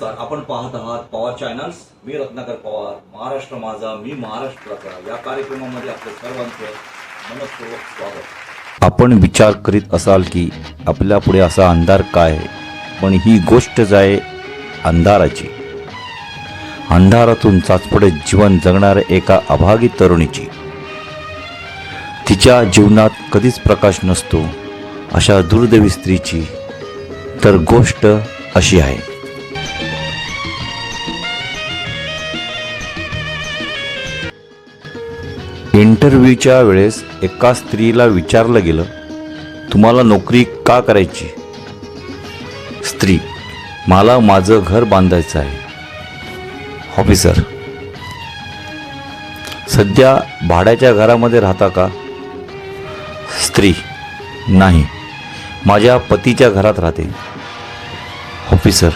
नमस्कार आपण पाहत आहात पवार चॅनल्स. मी रत्नाकर पवार. महाराष्ट्र माझा मी महाराष्ट्राचा या कार्यक्रमामध्ये आपलं सर्वांचं मनपूर्वक स्वागत. आपण विचार करीत असाल की आपल्या पुढे असा अंधार काय पण ही गोष्टच आहे अंधाराची. अंधारातून चाचपडे जीवन जगणाऱ्या एका अभागी तरुणीची. तिच्या जीवनात कधीच प्रकाश नसतो अशा दुर्दैवी स्त्रीची. तर गोष्ट अशी आहे. इंटरव्ह्यूच्या वेळेस एका स्त्रीला विचारलं गेलं तुम्हाला नोकरी का करायची? स्त्री मला माझं घर बांधायचं आहे. ऑफिसर सध्या भाड्याच्या घरामध्ये राहता का? स्त्री नाही माझ्या पतीच्या घरात राहते. ऑफिसर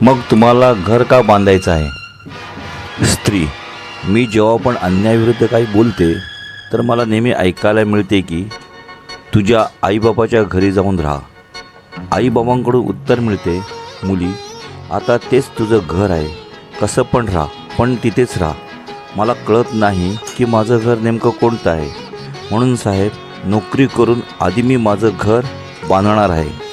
मग तुम्हाला घर का बांधायचं आहे? स्त्री मी जेव्हा पण अन्यायाविरुद्ध काही बोलते तर मला नेहमी ऐकायला मिळते की तुझ्या आईबाबाच्या घरी जाऊन राहा. आईबाबांकडून उत्तर मिळते मुली आता तेच तुझं घर आहे. कसं पण राहा पण तिथेच राहा. मला कळत नाही की माझं घर नेमकं कोणतं आहे. म्हणून साहेब नोकरी करून आधी मी माझं घर बांधणार आहे.